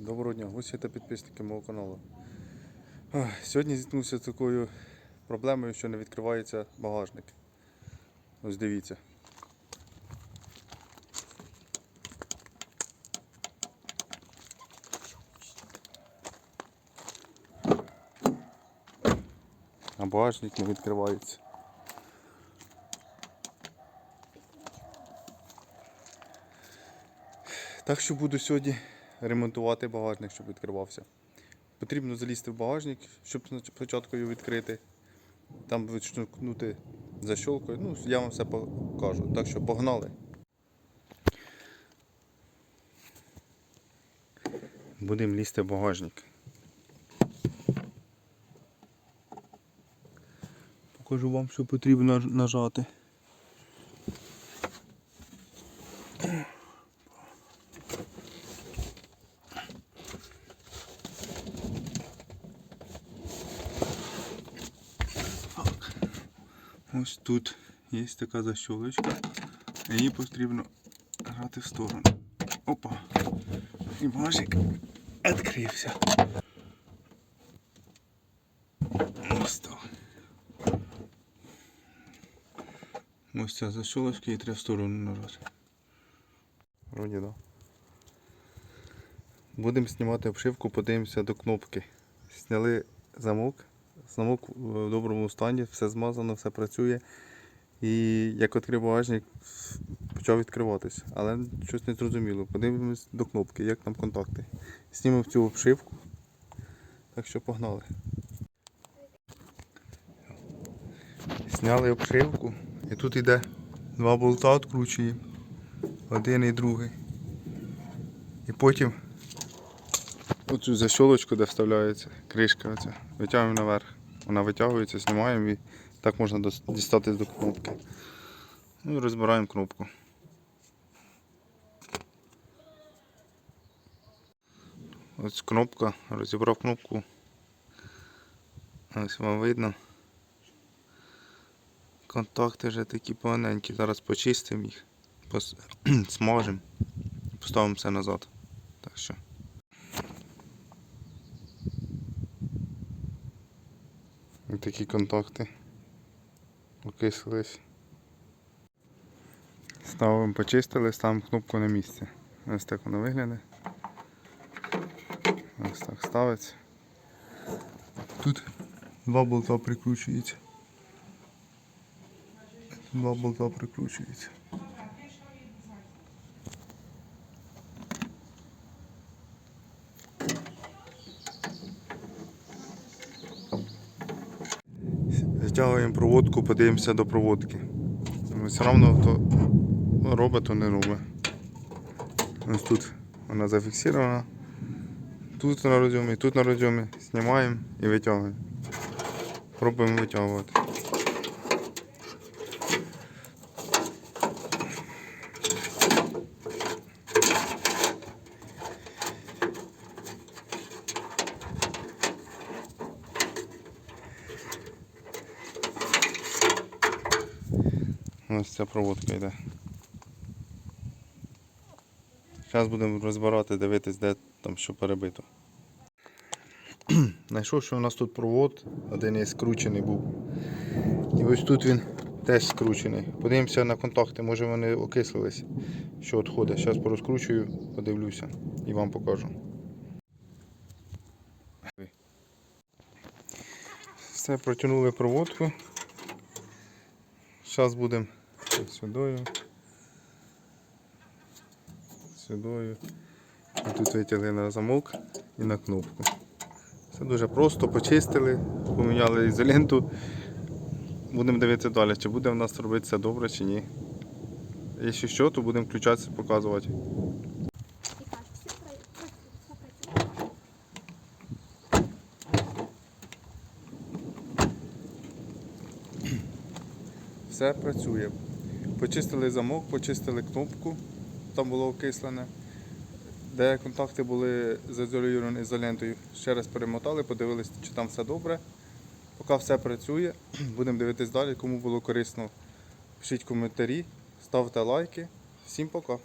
Доброго дня, гості та підписники мого каналу. Сьогодні зіткнувся з такою проблемою, що не відкривається багажник. Ось дивіться. А багажник не відкривається. Так що буду сьогодні ремонтувати багажник, щоб відкривався. Потрібно залізти в багажник, щоб спочатку його відкрити. Там відштовхнути защолкою. Ну, я вам все покажу. Так що погнали. Будемо лізти в багажник. Покажу вам, що потрібно нажати. Ось тут є така защолочка. Її потрібно грати в сторону. Опа. І бажик відкрився. Ось так. Ось ця защолочка і треба в сторону нажати. Вроді да. Будемо знімати обшивку, подивимося до кнопки. Зняли замок. Замок в доброму стані, все змазано, все працює. І як відкрив багажник, почав відкриватись. Але щось не зрозуміло. Подивимось до кнопки, як там контакти. Знімемо цю обшивку. Так що погнали. Зняли обшивку. І тут йде два болта відкручуємо. Один і другий. І потім оцю защолочку, де вставляється, кришка оця, витягуємо наверх. Вона витягується, знімаємо і так можна дос- дістати до кнопки. Ну і розбираємо кнопку. Ось кнопка, розібрав кнопку. Ось вам видно. Контакти вже такі поганенькі. Зараз почистимо їх, смажемо поставимо все назад. Так що. Ось такі контакти окислились. Ставимо, почистили, ставимо кнопку на місце. Ось так воно виглядає. Ось так ставиться. Тут два болта прикручуються. Два болта прикручуються. Затягуємо проводку, подивимося до проводки. Все одно то робить, то не робить. Ось тут вона зафіксована. Тут на розйомі, тут на розйомі. Знімаємо і витягуємо. Пробуємо витягувати. Ось ця проводка йде. Зараз будемо розбирати, дивитись, де там що перебито. Знайшов, що у нас тут провод, один є скручений був. І ось тут він теж скручений. Подивимося на контакти, може вони окислились, що відходить. Зараз порозкручую, подивлюся і вам покажу. Все, протягнули проводку. Зараз будемо сюдою. Сюдою. І тут витягли на замок і на кнопку. Все дуже просто, почистили, поміняли ізоленту. Будемо дивитися далі, чи буде в нас робитися добре чи ні. Якщо що, то будемо включатися, показувати. Все все. Все працює. Почистили замок, почистили кнопку, там було окислене. Де контакти були заізольовані ізолентою, ще раз перемотали, подивилися, чи там все добре. Поки все працює, будемо дивитись далі. Кому було корисно, пишіть коментарі, ставте лайки. Всім пока.